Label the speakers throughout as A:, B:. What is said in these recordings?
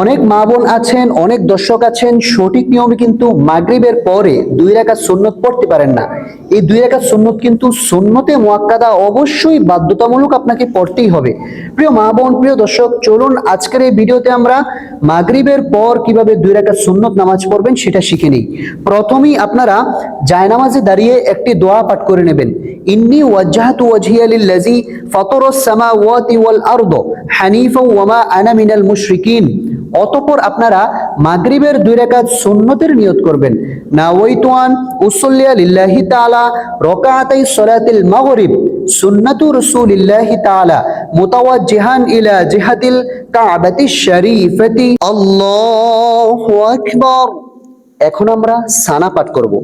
A: অনেক মা বোন আছেন, অনেক দর্শক আছেন, সঠিক নিয়মে কিন্তু মাগরিবের পরে দুই রাকাত সুন্নত পড়তে পারেন না। এই দুই রাকাত সুন্নত কিন্তু সুন্নতে মোয়াক্কাদা অবশ্যই বাধ্যতামূলক আপনাকে পড়তেই হবে। প্রিয় মা বোন, প্রিয় দর্শক, চলুন আজকের এই ভিডিওতে আমরা মাগরিবের পর কীভাবে দুই রাকাত সুন্নত নামাজ পড়বেন সেটা শিখে নিই। প্রথমেই আপনারা জায়নামাজে দাঁড়িয়ে একটি দোয়া পাঠ করে নেবেন। ইন্নি ওয়াজ্জাহাতু ওয়াজহিয়া লিল্লাযী ফাতারাস সামাওয়াতি ওয়াল আরদ হানিফা ওয়া মা আনা মিনাল মুশরিকিন। অতঃপর আপনারা মাগরিবের দুই রাকাত সুন্নতের নিয়ত করবেন নাওয়াইতুয়ান উসল্লিয়া লিল্লাহি তাআলা রাকাতাই সালাতিল মাগরিব সুন্নাতু রাসূলিল্লাহি তাআলা মুতাওয়াজ্জিহান ইলা জিহাতিল কাবাতিশ শরীফাতি আল্লাহু আকবার এখন আমরা সানা পাঠ করব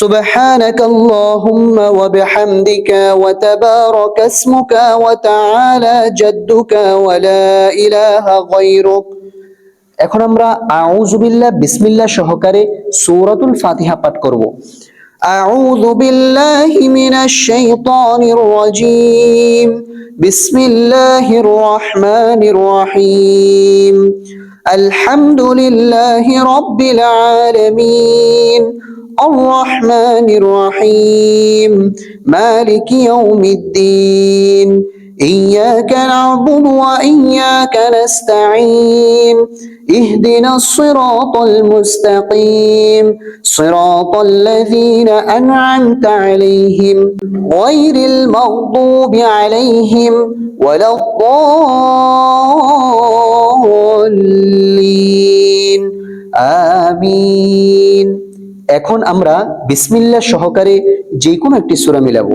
A: سبحانك اللهم وبحمدك وتبارك اسمك وتعالى جدك ولا إله غيرك এখন আমরা আউযুবিল্লাহ বিসমিল্লাহ সহকারে সূরাতুল ফাতিহা পাঠ করব أعوذ بالله من الشيطان الرجيم بسم الله الرحمن الرحيم الحمد لله رب العالمين الرحمن الرحيم مالك يوم الدين إياك نعبد وإياك نستعين اهدنا الصراط المستقيم صراط الذين أنعمت عليهم غير المغضوب عليهم ولا الضالين آمين এখন আমরা বিসমিল্লাহ সহকারে যে কোনো একটি সূরা মিলাবো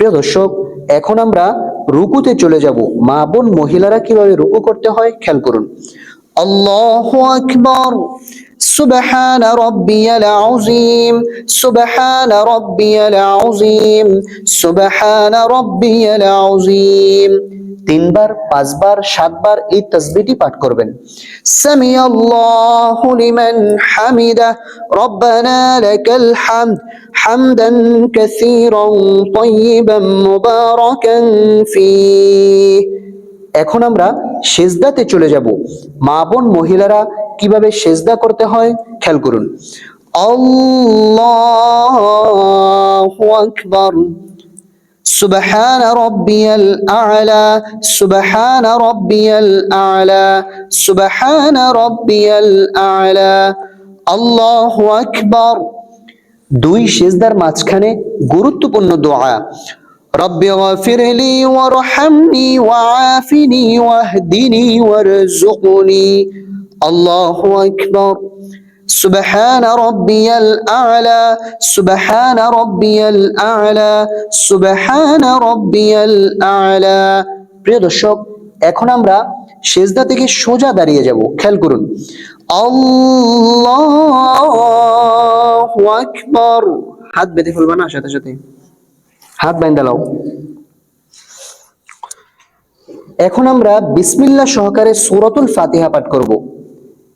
A: প্রিয় দর্শক, এখন আমরা রুকুতে চলে যাব। মা বোন মহিলারা কীভাবে রুকু করতে হয়, খেয়াল করুন। আল্লাহ আকবার। سبحان ربي العظيم سبحان ربي العظيم سبحان ربي العظيم তিনবার পাঁচবার সাতবার এই তসবিহটি পাঠ করবেন সামি আল্লাহু লিমান হামিদা রব্বানা লাকাল হামদ হামদান কাসীরান তাইয়িবান মুবারাকান ফীহ এখন আমরা সেজদাতে চলে যাব মা বোন মহিলারা কিভাবে সেজদা করতে হয় খেয়াল করুন আল্লাহু আকবার سبحان ربي الأعلى سبحان ربي الأعلى سبحان ربي الأعلى الله أكبر দুই সেজদার মাঝখানে গুরুত্বপূর্ণ দোয়া رب اغفر لي وارحمني وعافني واهدني وارزقني الله أكبر سبحان ربي الأعلى سبحان ربي الأعلى سبحان ربي الأعلى প্রিয় দর্শক এখন আমরা সেজদা থেকে সোজা দাঁড়িয়ে যাব খেয়াল করুন আল্লাহু আকবার হাত বেঁধে ফেলবা না সাথে সাথে হাত বাইন্দা লাও এখন আমরা বিসমিল্লাহ সহকারে সূরাতুল ফাতিহা পাঠ করব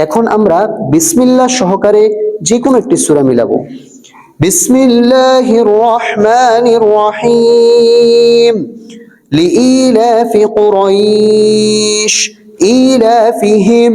A: এখন আমরা বিসমিল্লাহ সহকারে যে কোনো একটি সূরা মিলাবো বিসমিল্লাহির রহমানির রহিম لإيلاف قريش إيلافهم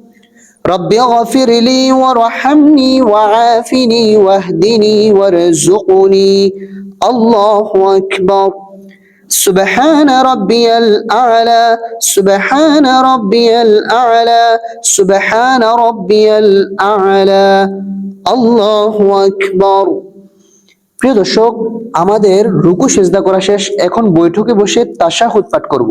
A: رب اغفر لي وارحمني وعافني واهدني وارزقني الله أكبر سبحان ربي الأعلى سبحان ربي الأعلى سبحان ربي الأعلى আল্লাহ আকবর প্রিয় দর্শক আমাদের রুকু সেজদা করা শেষ এখন বৈঠকে বসে তাশাহুদ পাঠ করব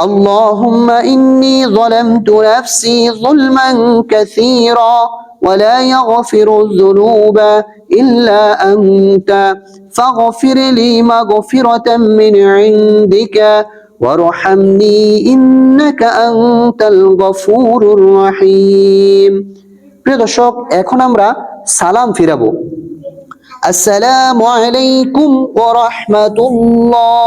A: اللهم إني ظلمت نفسي ظلما كثيرا ولا يغفر الذنوب إلا أنت فاغفر لي مغفرة من عندك وارحمني إنك أنت الغفور الرحيم প্রিয় দর্শক এখন আমরা সালাম ফিরাবো আসসালামু আলাইকুম ওয়া রাহমাতুল্লাহ